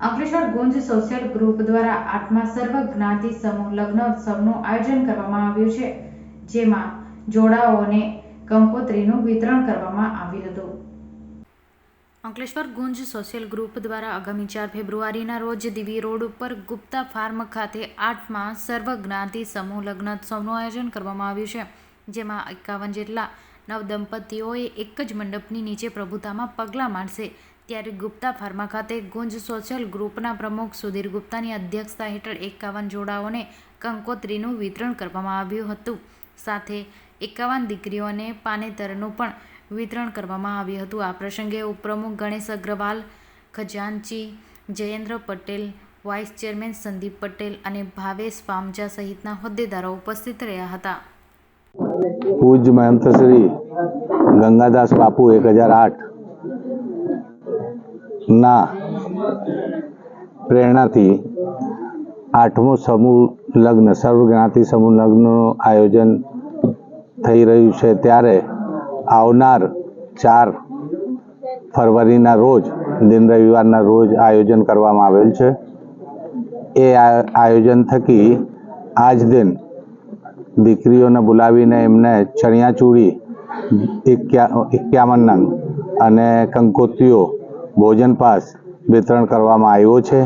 અંકલેશ્વર ગુંજ social group દ્વારા આઠમા સર્વ જ્ઞાતિ સમૂહ લગ્નોત્સવનું આયોજન કરવામાં આવ્યું છે, જેમાં જોડાઓને કંકોત્રીનું વિતરણ કરવામાં આવ્યું હતું. અંકલેશ્વર ગુંજ સોશિયલ ગ્રુપ દ્વારા આગામી ચાર ફેબ્રુઆરીના રોજ દિવી રોડ ઉપર ગુપ્તા ફાર્મ ખાતે આઠમાં સર્વ જ્ઞાતિ સમૂહ લગ્નોત્સવનું આયોજન કરવામાં આવ્યું છે, જેમાં એકાવન જેટલા નવ દંપતીઓએ એક જ મંડપની નીચે પ્રભુતામાં પગલાં માંડશે ત્યારે ગુપ્તા ફાર્મા ખાતે ગુંજ સોશિયલ ગ્રુપના પ્રમુખ સુધીર ગુપ્તાની અધ્યક્ષતા હેઠળ એકાવન જોડાઓને કંકોત્રીનું વિતરણ કરવામાં આવ્યું હતું. સાથે એકાવન દીકરીઓને પાનેતરનું પણ વિતરણ કરવામાં આવ્યું હતું. આ પ્રસંગે ઉપપ્રમુખ ગણેશ અગ્રવાલ, ખજાનચી, જયેન્દ્ર પટેલ, વાઇસ ચેરમેન સંદીપ પટેલ અને ભાવેશ પામજા સહિતના હોદ્દેદારો ઉપસ્થિત રહ્યા હતા. પૂજ્ય મહંત શ્રી ગંગાદાસ બાપુ એક હજાર આઠ ના. પ્રેરણાથી આઠમો સમૂહ લગ્ન, સર્વજ્ઞાતિ સમૂહ લગ્નનું આયોજન થઈ રહ્યું છે. ત્યારે આવનાર ચાર ફરવરીના રોજ, દિન રવિવારના રોજ આયોજન કરવામાં આવેલ છે. એ આયોજન થકી આજ દિન દીકરીઓને બોલાવીને એમને ચણિયાચૂડી એક્યા, એક્યાવન નંગ અને કંકોત્રીઓ ભોજન પાસ વિતરણ કરવામાં આવ્યો છે.